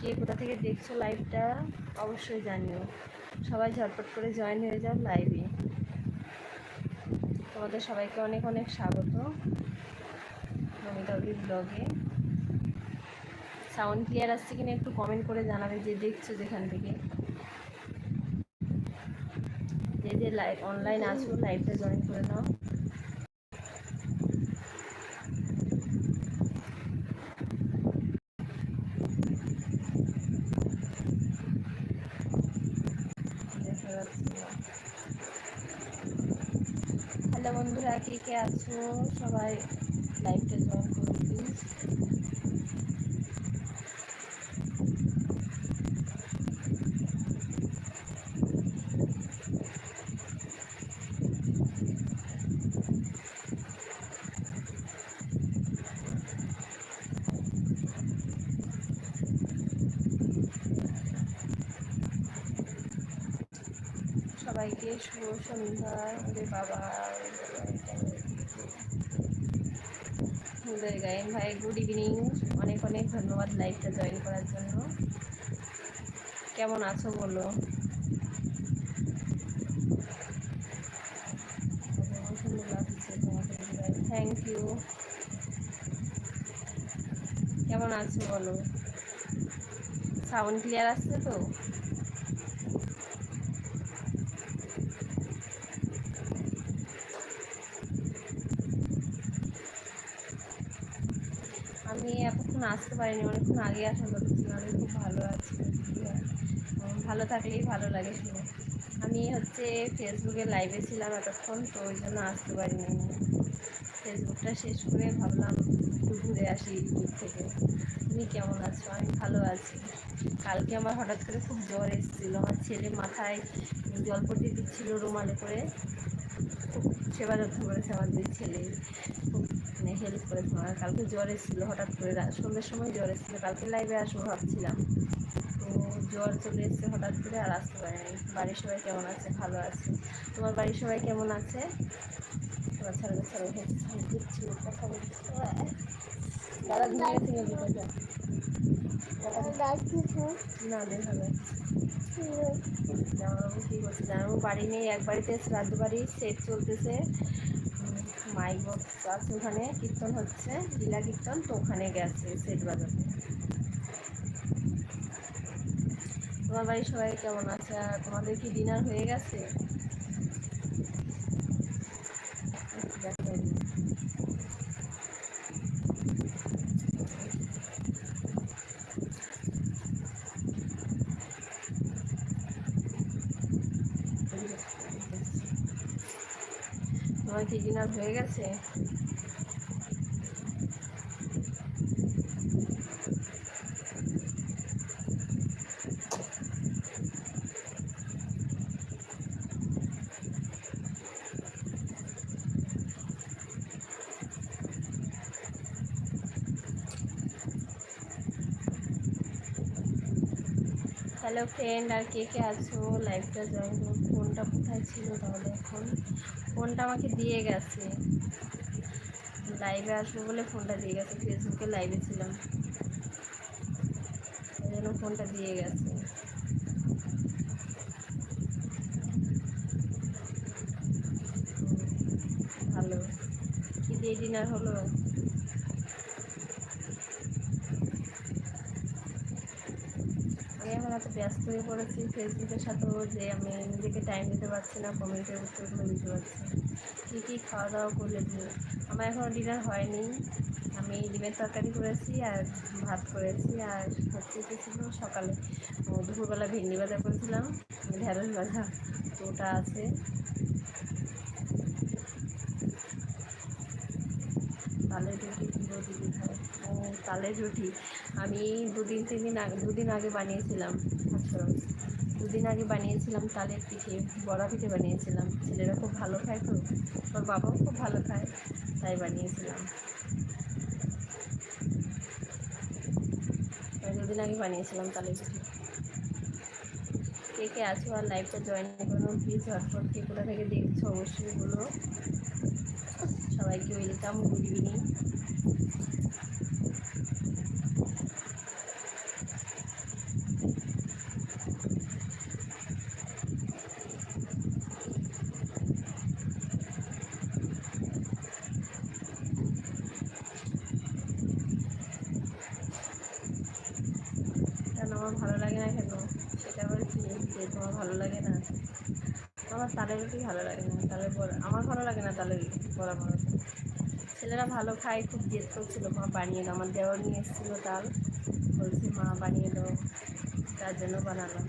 কে কোথা থেকে দেখছ লাইভটা অবশ্যই জানিও। সবাই ঝটপট করে জয়েন হয়ে যাও লাইভে তোমাদের সবাইকে অনেক অনেক স্বাগত নমিতাবলি ব্লগে সাউন্ড ক্লিয়ার আসছে কিনা একটু কমেন্ট করে জানাবে যে দেখছ যেখান থেকে। যে যে লাইভ অনলাইন আছো লাইভটা জয়েন করে নাও হ্যালো বন্ধুরা কে কে আছো? সবাই লাইভটা জয়েন করো প্লিজ সবাইকে শুভ সন্ধ্যা বাবা। উদয় গায়েন ভাই গুড ইভিনিং অনেক অনেক ধন্যবাদ লাইভটা জয়েন করার জন্য। কেমন আছো বলো? থ্যাংক ইউ কেমন আছো বলো? সাউন্ড ক্লিয়ার আসছে তো আমি এতক্ষণ আসতে পারিনি, অনেকক্ষণ আগে আসার কথা আমি খুব ভালো আছি ভালো থাকলেই ভালো লাগে শুনে। আমি হচ্ছে ফেসবুকে লাইভে ছিলাম এতক্ষণ, তো ওই জন্য আসতে পারিনি। ফেসবুকটা শেষ করে ভাবলাম একটু ঘুরে আসি ইউটিউব থেকে। তুমি কেমন আছো? আমি ভালো আছি। কালকে আমার হঠাৎ করে খুব জ্বর এসেছিল। আমার ছেলে মাথায় জলপটি দিচ্ছিল রুমালে করে। খুব সেবা যত্ন করেছে আমার দুই ছেলে। খুব হেল্প করেছে আমার কালকে জ্বর এসেছিল, হঠাৎ করে সন্ধ্যের সময় জ্বর এসেছিল। কালকে লাইভে আসব ভাবছিলাম। তো জ্বর চলে এসছে হঠাৎ করে, আর আসতে পারিনি বাড়ির সবাই কেমন আছে? ভালো আছে। তোমার বাড়ির সবাই কেমন আছে? তোমার ছেলে দিচ্ছি কথা বলছি। না দেখা জামাইবাবু কী করছে? বাড়ি নেই, এক বাড়িতে শ্রাদ্ধ বাড়ি, সেট চলতেছে। মাইক বক্স আছে ওখানে কীর্তন হচ্ছে, লীলা কীর্তন, তো ওখানে গেছে সেট বাজার তোমার বাড়ির সবাই কেমন আছে? আর তোমাদের কি ডিনার হয়ে গেছে? তোমার কি ডিনার হয়ে গেছে? হ্যালো ফ্রেন্ড আর কে কে আছো? লাইভটা জয়েন করো ফোনটা কোথায় ছিল তাহলে এখন? ফোনটা আমাকে দিয়ে গেছে। লাইভে আসব বলে ফোনটা দিয়ে গেছে ফেসবুকে লাইভে ছিলাম। ওই জন্য ফোনটা দিয়ে গেছে। ভালো। কি দিয়ে ডিনার হলো আমি এখন এত ব্যস্ত হয়ে পড়েছি ফেসবুকের সাথেও যে আমি নিজেকে টাইম দিতে পারছি না, কমেন্টের উত্তরগুলো দিতে পারছি কী কী খাওয়া দাওয়া করলে আমার এখনও ডিনার হয়নি। আমি ডিমের তরকারি করেছি আর ভাত করেছি আর হচ্ছে কি ছিল সকালে দুপুরবেলা ভেন্ডি ভাজা করেছিলাম, ঢেঁড়স ভাজা, তো ওটা আছে। তালের রুটি পুরো দিদি খায় ও তালের রুটি। আমি দুদিন তিন দিন আগে, দুদিন আগে বানিয়েছিলাম। আচ্ছা দুদিন আগে বানিয়েছিলাম তালের পিঠে, বড়া পিঠে বানিয়েছিলাম। ছেলেরা খুব ভালো খায় তো, ওর বাবাও খুব ভালো খায়, তাই বানিয়েছিলাম। দুদিন আগে বানিয়েছিলাম তালের পিঠে। কে কে আছো আর লাইভটা জয়েন করো প্লিজ ঝটপট কে কোথা থেকে দেখছ অবশ্যই বলো। সবাইকে ওয়েলকাম গুড ইভিনিং তোমার ভালো লাগে না কেন সেটা বলছি যে তোমার ভালো লাগে না। আমার তালের রুটি ভালো লাগে না। তালে বড় আমার ভালো লাগে না তালের রুটি, বড়া ছেলেরা ভালো খায়, খুব জেদ করছিল মা বানিয়ে দাও, আমার দেওয়ার নিয়ে এসেছিল তাল বলছি, মা, বানিয়ে দাও, তার জন্য বানালাম।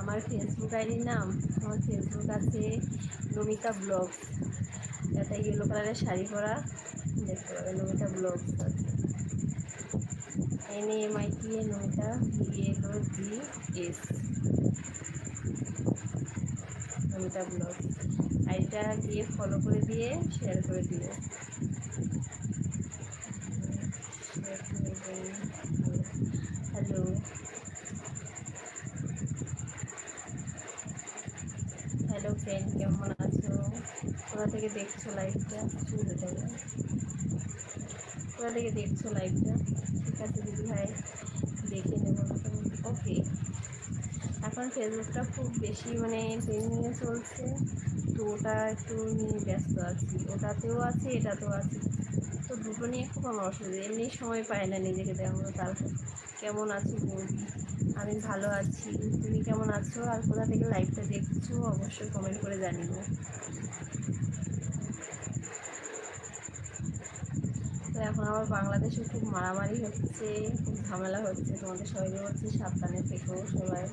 আমার ফেসবুক আইডির নাম, আমার ফেসবুক আছে নমিতা ব্লগ ইয়েলো কালারের শাড়ি পরা। দেখতে পাবে Namita blog N M I T A Namita O G S Namita blog আইডিটা দিয়ে ফলো করে দিয়ে শেয়ার করে দিও। হ্যালো হ্যালো ফ্রেন্ড কেমন আছো কোথা থেকে দেখছ লাইভটা শুনতে যাবে কোথা থেকে দেখছ লাইভটা ঠিক আছে দিদি ভাই, দেখে নেব ওকে এখন ফেসবুকটা খুব বেশি মানে ট্রেনিংয়ে চলছে। তো ওটা একটু নিয়ে ব্যস্ত আছি। ওটাতেও আছে, এটাতেও আছে। তো দুটো নিয়ে খুব আমার অসুবিধা। এমনি সময় পায় না নিজেকে দেখানো তারপর কেমন আছো আমি ভালো আছি। তুমি কেমন আছো? আর কোথা থেকে লাইভটা দেখছ? অবশ্যই কমেন্ট করে জানিও। এখন আবার বাংলাদেশে খুব মারামারি হচ্ছে, খুব ঝামেলা হচ্ছে। তোমাদের সবাইকে বলছি সাবধানে থেকো সবাই।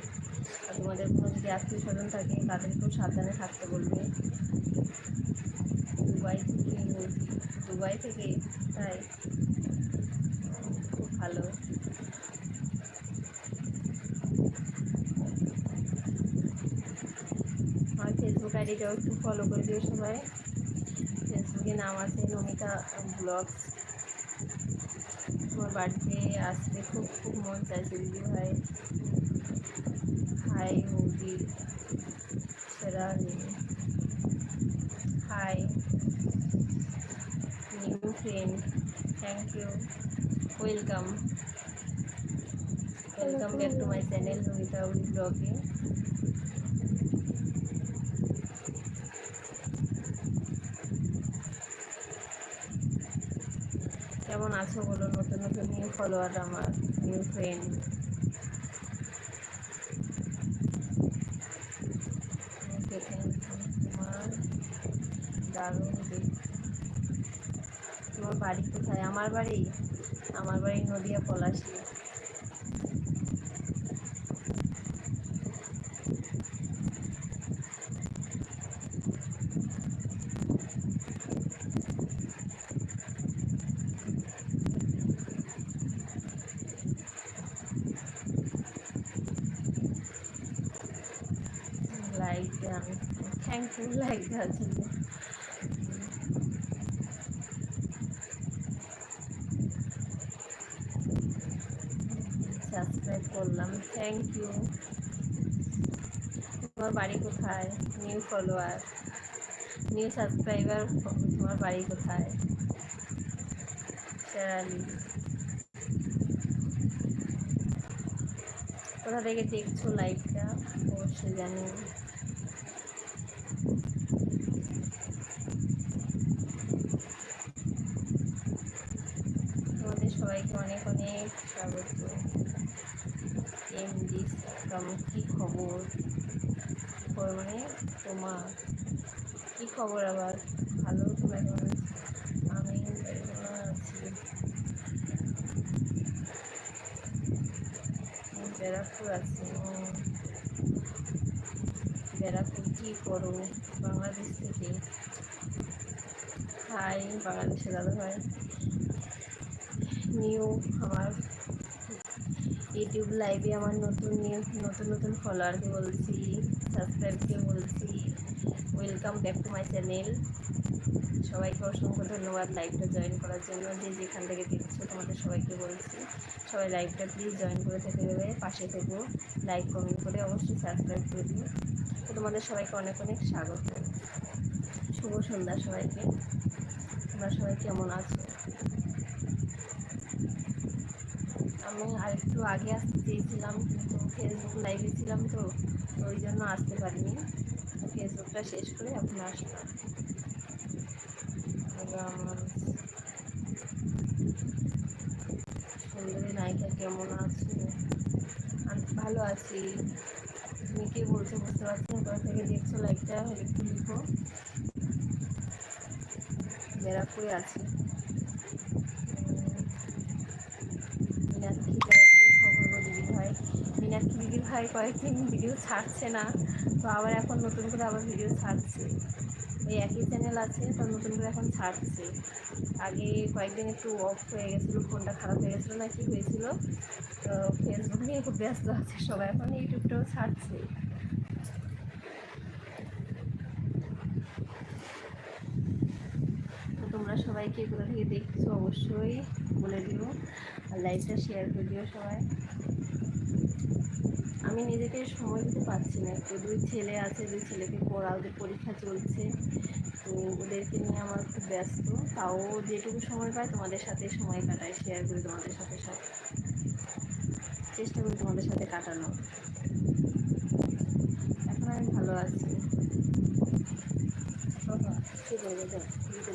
আর তোমাদের কোনো যদি আত্মীয় স্বজন থাকে, তাদেরকেও সাবধানে থাকতে বলবে। দুবাই থেকে দুবাই থেকে তাই খুব ভালো। আমার ফেসবুক আইডিটাও একটু ফলো করে দিও সবাই। ফেসবুকে নাম আছে নমিতা ব্লগস বাড়িতে আসতে খুব খুব মন চাইছে দিদি ভাই হাই বৌদি সেরা hi new friend thank you welcome welcome back to my channel Namita ব্লগে কেমন আছো বলো নতুন নতুন নিউ আমার নিউ ফ্রেন্ড তোমার দারুণ তোমার বাড়ি কোথায়? আমার বাড়ি? আমার বাড়ি Nadia Palashi. Thank you like দেওয়ার সাবস্ক্রাইব করলাম থ্যাংক ইউ তোমার বাড়ি কোথায়? নিউ ফলোয়ার নিউ সাবস্ক্রাইবার তোমার বাড়ি কোথায়? শেরালি কোথা থেকে দেখছ লাইভটা অবশ্যই জানিও তোমাদের সবাইকে অনেক অনেক স্বাগত এমডি কি খবর? খবর মানে তোমার কি খবর আবার ভালো আমি আছি ব্যারাকপুর আছি। ব্যারাকপুর কী করো? বাংলাদেশ থেকে। হাই বাংলাদেশে দাদা ভাই নিউ আমার ইউটিউব লাইভে আমার নতুন নতুন নতুন ফলোয়ারকে বলছি সাবস্ক্রাইবকে বলছি welcome back to my channel সবাইকে অসংখ্য ধন্যবাদ লাইভটা জয়েন করার জন্য। যে যেখান থেকে দেখছ, তোমাদের সবাইকে বলছি, সবাই লাইভটা প্লিজ জয়েন করে থেকে দেবে পাশে থেকেও লাইক কমেন্ট করে অবশ্যই সাবস্ক্রাইব করে দিও। তো তোমাদের সবাইকে অনেক অনেক স্বাগত। শুভ সন্ধ্যা সবাইকে। তোমরা সবাই কেমন আছো? আমি আরেকটু আগে আসতে চেয়েছিলাম, কিন্তু ফেসবুক লাইভে ছিলাম তো ওই জন্য আসতে পারিনি। ফেসবুকটা শেষ করে এখন আসলাম। সুন্দরী নায়িকা কেমন আছো? ভালো আছি। তুমি কে বলছো বুঝতে পারছি না কোথা থেকে দেখছ লাইকটা একটু লিখো। ব্যারাকপুরে আছি। মীনাক্ষী খবর গো দিদি ভাই মীনাক্ষী দিদি ভাই কয়েকদিন ভিডিও ছাড়ছে না, তো আবার এখন নতুন করে আবার ভিডিও ছাড়ছে। এই একই চ্যানেল আছে, তো নতুন করে এখন ছাড়ছে। আগে কয়েকদিন একটু অফ হয়ে গেছিল ফোনটা খারাপ হয়ে গেছিল, না কি হয়েছিল? তো ফেসবুক নিয়ে খুব ব্যস্ত আছে সবাই, এখন ইউটিউবটাও ছাড়ছে। তোমরা সবাইকে এগুলো থেকে দেখছ, অবশ্যই বলে দিও। আর লাইভটা শেয়ার করে দিও সবাই। আমি নিজেকে সময় দিতে পারছি না। একটু দুই ছেলে আছে, দুই ছেলেকে পড়া ওদের পরীক্ষা চলছে। তো ওদেরকে নিয়ে আমার খুব ব্যস্ত। তাও যেটুকু সময় পাই তোমাদের সাথে সময় কাটাই শেয়ার করি তোমাদের সাথে সব। চেষ্টা করি তোমাদের সাথে কাটানো এখন আমি ভালো আছি। কি বলব, দেখ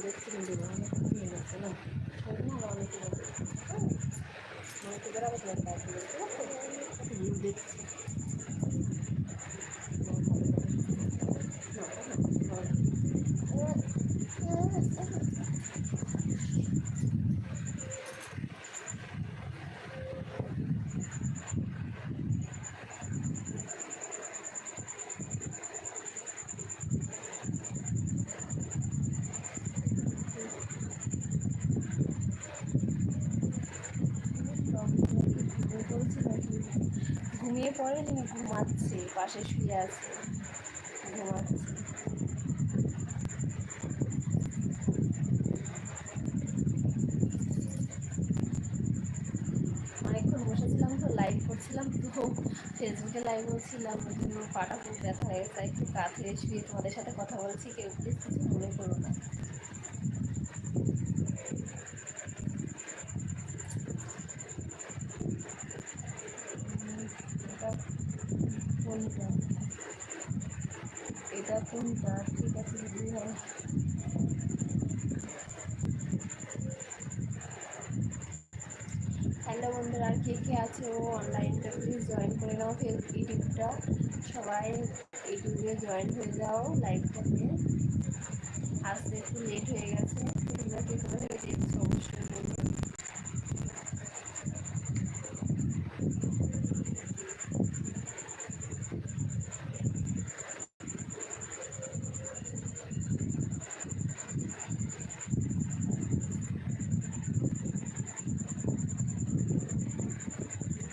দেখছি কিন্তু অনেক অনেক দেখছি পড়ে তিনি ঘুমাচ্ছে, পাশে শুয়ে আছে, ঘুমাচ্ছে। অনেকক্ষণ বসেছিলাম তো লাইভ করছিলাম তো ফেসবুকে লাইভ করছিলাম ওই জন্য পাটা খুব ব্যথা হয়ে গেছে, একটু কাছে শুয়ে তোমাদের সাথে কথা বলছি, কেউ প্লিজ কিছু মনে করো না কোনটা এটা কোনটা ঠিক আছে দিদি ভাই হ্যালো বন্ধুরা, আর কে কে আছে? ও অনলাইনটা প্লিজ জয়েন করে নাও ইউটিউবটা সবাই ইউটিউবে জয়েন হয়ে যাও লাইভটা নিয়ে। আসতে একটু লেট হয়ে গেছে, তোমরা কে করে দেখছ অবশ্যই বলব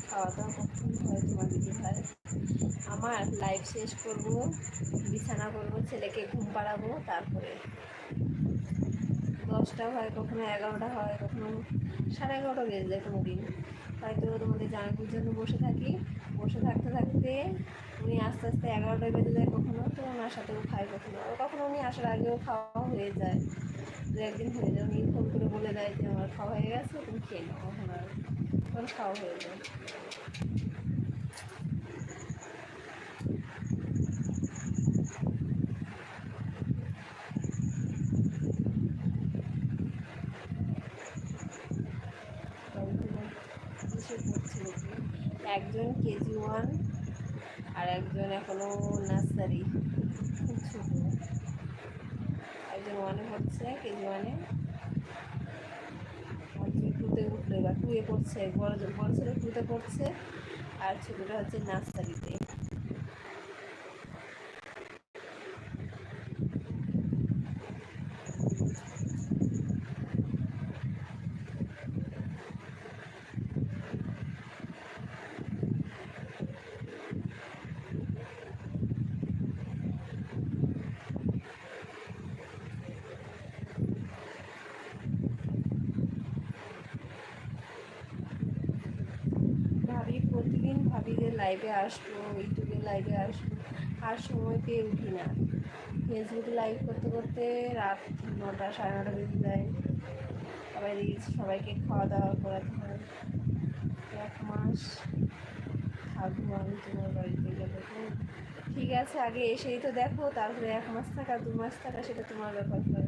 খাওয়া দাওয়া কখন হয় তোমার দিদি ভাই আমার লাইভ শেষ করব বিছানা করব ছেলেকে ঘুম পাড়াবো তারপরে দশটা হয় কখনো এগারোটা হয় কখনো সাড়ে এগারোটা বেজে যায় কোনো দিন হয়তো তোমাদের জামাইপুর জন্য বসে থাকি। বসে থাকতে থাকতে উনি আস্তে আস্তে এগারোটায় বেজে যায় কখনো, তো ওনার সাথেও খাই কখনো কখনো উনি আসার আগেও খাওয়া হয়ে যায়। দু একদিন হয়ে যায়, উনি ফোন করে বলে দেয় যে, আমার খাওয়া হয়ে গেছে, তুমি খেয়ে নাও। এখন আর তখন খাওয়া হয়ে যায় একজন কেজি ওয়ান আর একজন এখনও ছোট একজন ওয়ানে হচ্ছে কেজি ওয়ানে টুতে উঠল বা টুয়ে পড়ছে, বড় বড় ছেলে টুতে পড়ছে, আর ছোটোটা হচ্ছে নার্সারিতে প্রতিদিন ভাবি যে লাইভে আসব ইউটিউবে লাইভে আসব। আর সময় পেয়ে উঠি না। ফেসবুকে লাইভ করতে করতে রাত নটা, সাড়ে নটা বেজে যায়। সবাই দিয়েছি সবাইকে খাওয়া দাওয়া করাতে হয়। এক মাস থাকব আমি তোমার বাড়িতে গেলে তো। ঠিক আছে, আগে এসেই তো দেখো, তারপরে এক মাস থাকা, দু মাস থাকা, সেটা তোমার ব্যাপার হয়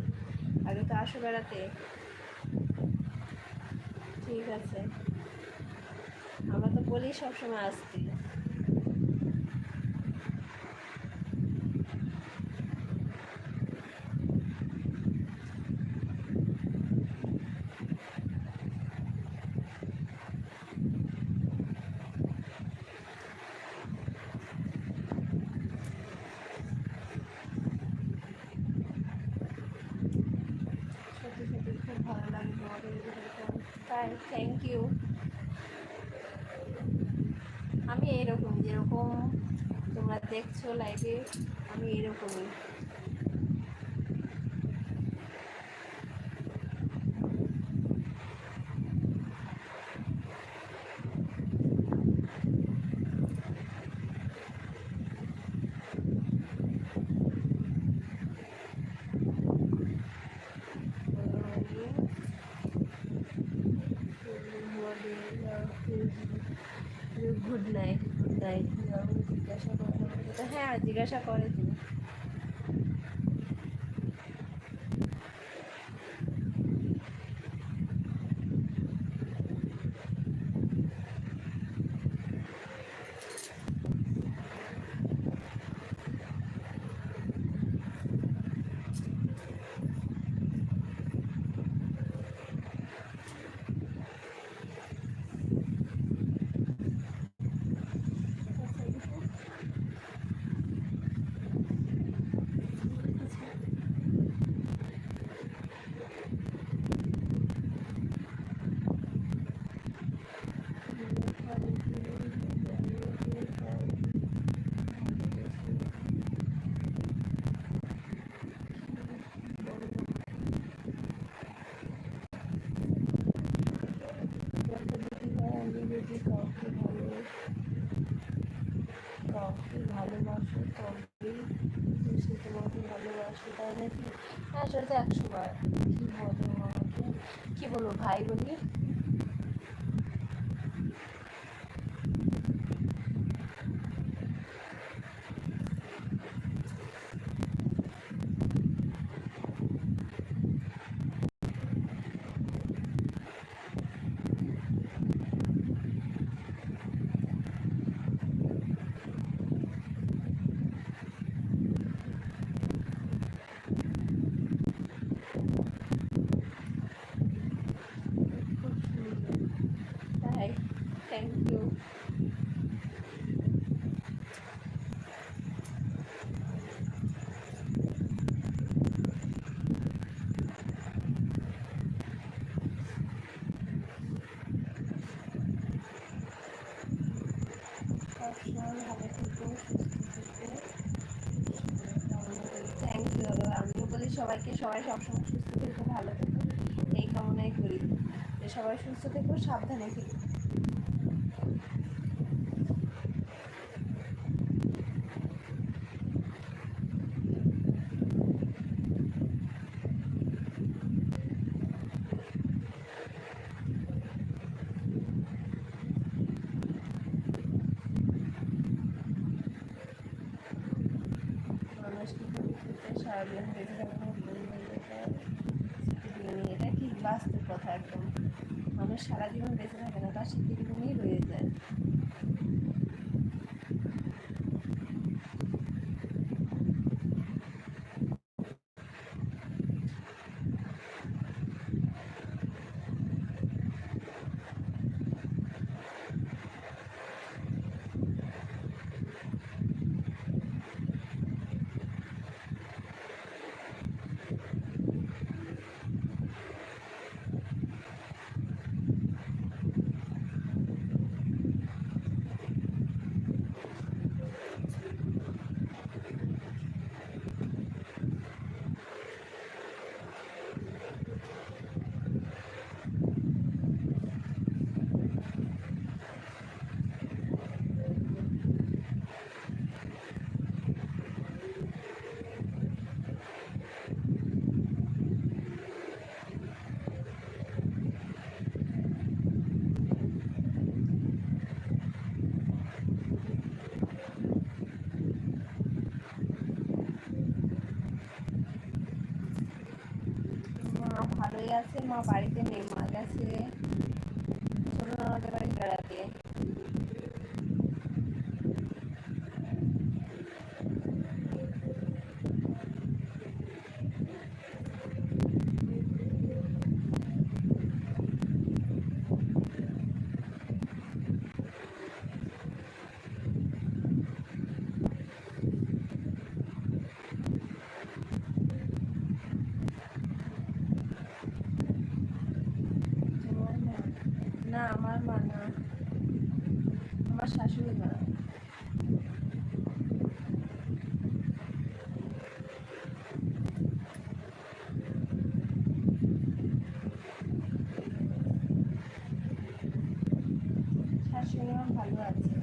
আগে তো আসো বেড়াতে। ঠিক আছে। আমরা তো বলি সবসময় আসতে সত্যি সত্যি খুব ভালো লাগে তোমাদের ভিডিওটা তাই ইউ আমি এরকম যেরকম তোমরা দেখছ লাইভে আমি এরকমই গুড নাইট গুড নাইট জিজ্ঞাসা করে হ্যাঁ জিজ্ঞাসা করে তুমি আমি যদি কাউকে ভালো কাউকে ভালোবাসো তবেই সে তোমাকে ভালোবাসো তাই নাকি একশোবার একশো বার কী বলো আমাকে? কী বলব ভাই বলি খুব সুন্দর তাই থ্যাংক ইউ সবসময় ভালো থেকো সুস্থ থেকো থ্যাংক ইউ আমিও বলি সবাইকে, সবাই সবসময় সুস্থ থেকো, ভালো থেকো। এই কামনাই করি। সবাই সুস্থ থেকো, সাবধানে থেকো মানুষকে পরিস্থিতিতে সারাদিন বেঁচে থাকা এটা কি বাস্তব কথা একদম মানুষ সারা জীবন বেঁচে থাকে না তার স্মৃতিগুলোই রয়ে যায়? बाड़ी निर्माता से লাগছে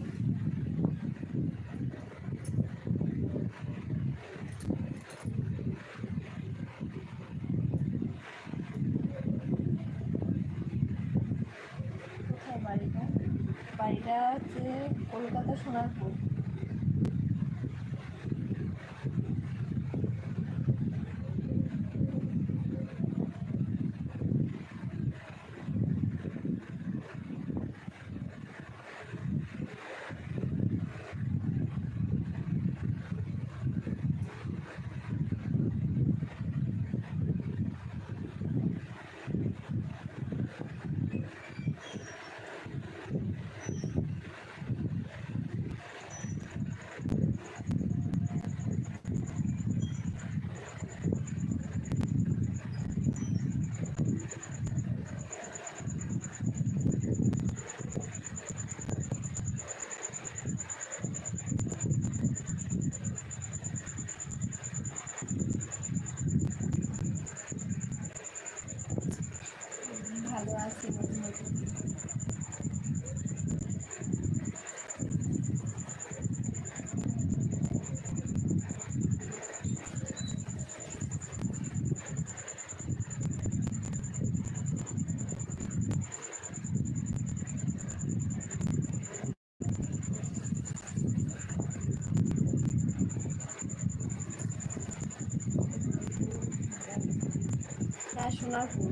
Lagu.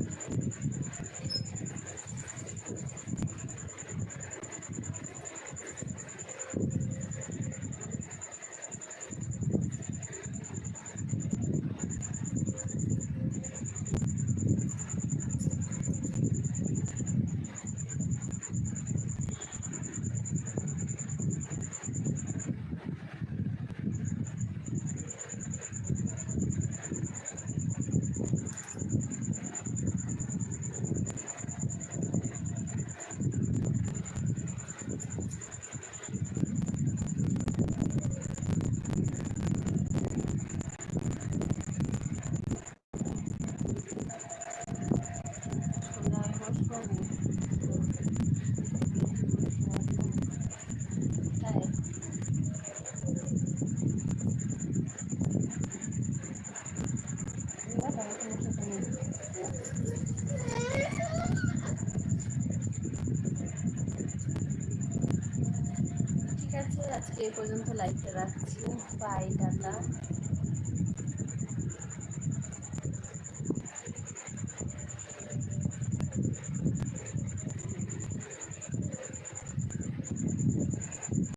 পর্যন্ত লাইভটা রাখছি। বাই